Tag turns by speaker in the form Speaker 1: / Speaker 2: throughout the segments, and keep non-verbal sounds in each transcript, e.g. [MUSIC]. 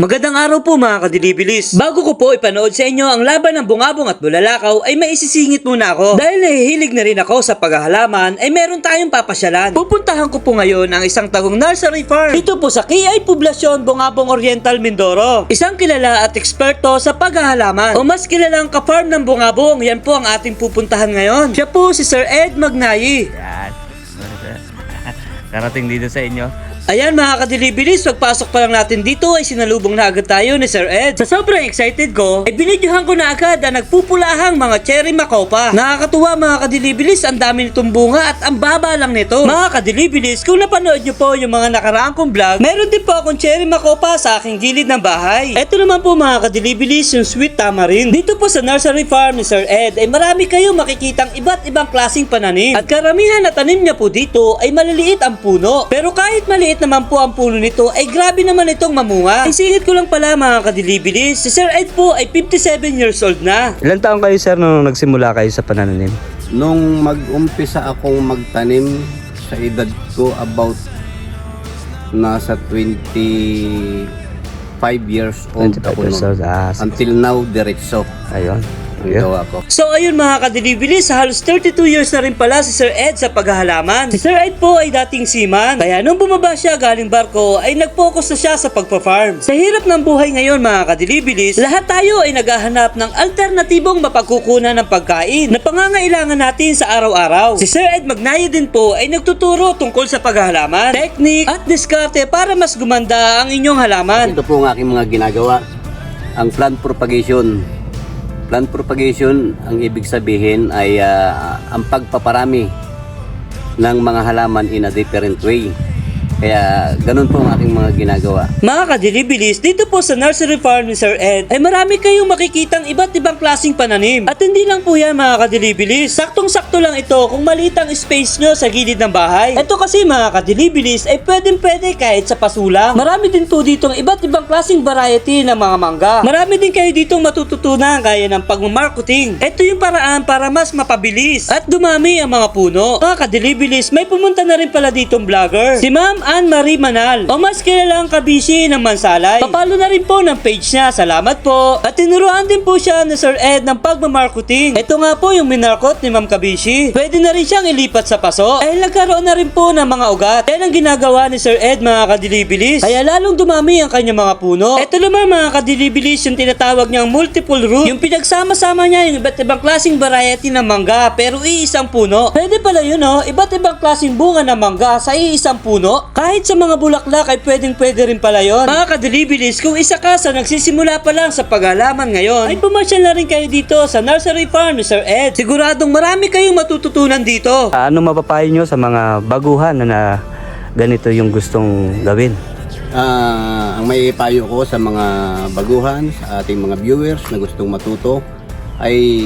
Speaker 1: Magandang araw po mga kadilibilis. Bago ko po ipanood sa inyo ang laban ng bungabong at bulalakaw ay maisisingit muna ako. Dahil nahihilig na rin ako sa paghahalaman ay meron tayong papasyalan. Pupuntahan ko po ngayon ang isang tagong nursery farm. Dito po sa Kiay Poblasyon, Bungabong Oriental, Mindoro. Isang kilala at eksperto sa paghahalaman. O mas kilalang ka-farm ng bungabong. Yan po ang ating pupuntahan ngayon. Siya po si Sir Ed Magnayi.
Speaker 2: Yan. [LAUGHS] Karating dito sa inyo.
Speaker 1: Ayan mga kadilibilis, pagpasok pa lang natin dito ay sinalubong na agad tayo ni Sir Ed. Sa sobrang excited ko, ay binidyohan ko na agad ang nagpupulahang mga cherry makopa. Nakakatuwa mga kadilibilis, ang dami nitong bunga at ang baba lang nito. Mga kadilibilis, kung napanood nyo po yung mga nakaraang kong vlog, meron din po akong cherry makopa sa aking gilid ng bahay. Ito naman po mga kadilibilis, yung sweet tamarind. Dito po sa nursery farm ni Sir Ed, ay marami kayong makikitang iba't ibang klasing pananim. At karamihan na tanim niya po dito ay maliliit ang puno. Pero kahit maliit naman po ang puno nito ay grabe naman itong mamunga. Isingit ko lang pala mga kadilibilis, si Sir Ed po ay 57 years old na.
Speaker 2: Ilan taon kayo sir nung nagsimula kayo sa panananim?
Speaker 3: Nung mag-umpisa akong magtanim sa edad ko about nasa 25 years old
Speaker 2: 25
Speaker 3: ako
Speaker 2: years old. Ah,
Speaker 3: Until now, diretso
Speaker 2: ayun.
Speaker 3: Ang
Speaker 2: Ayun.
Speaker 3: gawa ko.
Speaker 1: So ayun mga kadilibilis, sa halos 32 years na rin pala si Sir Ed sa paghahalaman. Si Sir Ed po ay dating seaman, kaya nung bumaba siya galing barko ay nag-focus na siya sa pagpa-farm. Sa hirap ng buhay ngayon mga kadilibilis, lahat tayo ay naghahanap ng alternatibong mapagkukunan ng pagkain na pangangailangan natin sa araw-araw. Si Sir Ed Magnaye din po ay nagtuturo tungkol sa paghahalaman, technique at diskarte para mas gumanda ang inyong halaman.
Speaker 3: Ito po ang aking mga ginagawa. Ang plant propagation. Plant propagation, ang ibig sabihin ay ah, ang pagpaparami ng mga halaman in a different way. Kaya ganun po ang aking mga ginagawa.
Speaker 1: Mga kadilibilis, dito po sa nursery farm ni Sir Ed, ay marami kayong makikitang iba't ibang klasing pananim. At hindi lang po yan mga kadilibilis, saktong-sakto lang ito kung maliit ang space nyo sa gilid ng bahay. Ito kasi mga kadilibilis ay pwedeng pwede kahit sa pasulang. Marami din po dito iba't ibang klaseng variety ng mga mangga. Marami din kayo dito matututunan gaya ng pagmamarketing. Ito yung paraan para mas mapabilis at dumami ang mga puno. Mga kadilibilis, may pumunta na rin pala ditong vlogger. Si Ma'am Ann Marie Manal o mas kilalang kabisi ng Mansalay. Papalo na rin po ng page niya. Salamat po. At tinuruan din po siya ni Sir Ed ng pagmamarketing. Ito nga po yung minarkot ni Ma'am Kabishi. Pwede na rin siyang ilipat sa paso. Dahil nagkaroon na rin po ng mga ugat. Yan ang ginagawa ni Sir Ed mga kadilibilis. Kaya lalong dumami ang kanyang mga puno. Ito naman mga kadilibilis yung tinatawag niyang multiple root. Yung pinagsama-sama niya yung iba't ibang klaseng variety ng mangga pero iisang puno. Pwede pala yun oh, iba't ibang klaseng bunga ng mangga sa iisang puno. Kahit sa mga bulaklak ay pwedeng pwede rin pala yun. Mga kadilibilis, kung isa ka sa nagsisimula pa lang sa paghalaman ngayon, ay pumasyal na rin kayo dito sa nursery farm ni Sir Ed. Siguradong marami kayong matututunan dito.
Speaker 2: Ah, ano mapapayo nyo sa mga baguhan na, na ganito yung gustong gawin?
Speaker 3: Ah, ang may payo ko sa mga baguhan, sa ating mga viewers na gustong matuto ay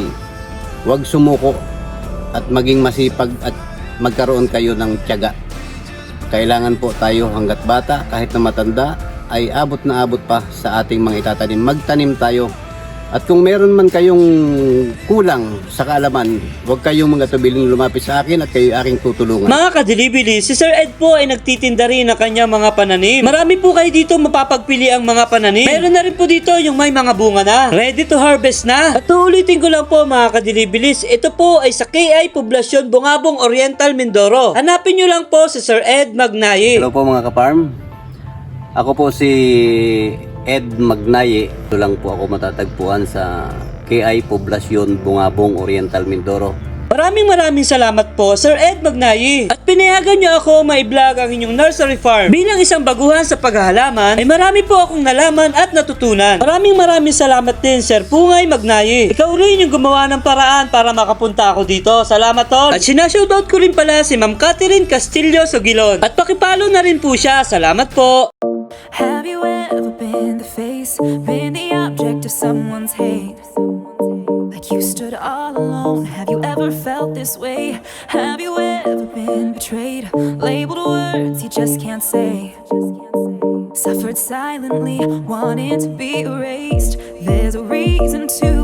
Speaker 3: huwag sumuko at maging masipag at magkaroon kayo ng tiyaga. Kailangan po tayo hanggat bata, kahit na matanda, ay abot na abot pa sa ating mga itatanim. Magtanim tayo. At kung meron man kayong kulang sa kaalaman, huwag kayong mga tubiling lumapit sa akin at kayo aking tutulungan.
Speaker 1: Mga kadilibili, si Sir Ed po ay nagtitinda rin ng kanyang mga pananim. Marami po kayo dito mapapagpili ang mga pananim. Meron na rin po dito yung may mga bunga na. Ready to harvest na. At uulitin ko lang po mga kadilibilis, ito po ay sa KI Poblasyon Bungabong Oriental, Mindoro. Hanapin nyo lang po si Sir Ed Magnaye.
Speaker 3: Hello po mga kaparm. Ako po si Ed Magnaye. Ito lang po ako matatagpuan sa KI Poblasyon Bungabong Oriental Mindoro.
Speaker 1: Maraming maraming salamat po, Sir Ed Magnayi. At pinayagan niyo ako ma-vlog ang inyong nursery farm. Bilang isang baguhan sa paghahalaman, ay marami po akong nalaman at natutunan. Maraming maraming salamat din, Sir Pungay Magnayi. Ikaw rin yung gumawa ng paraan para makapunta ako dito. Salamat tol. At sinashoutout ko rin pala si Ma'am Catherine Castillo Sogilon. At pakipalo na rin po siya. Salamat po.
Speaker 4: Have someone's oh. hate? Like you stood all alone. Have you ever felt this way? Have you ever been betrayed? Labeled words you just can't say. Suffered silently, wanting to be erased. There's a reason to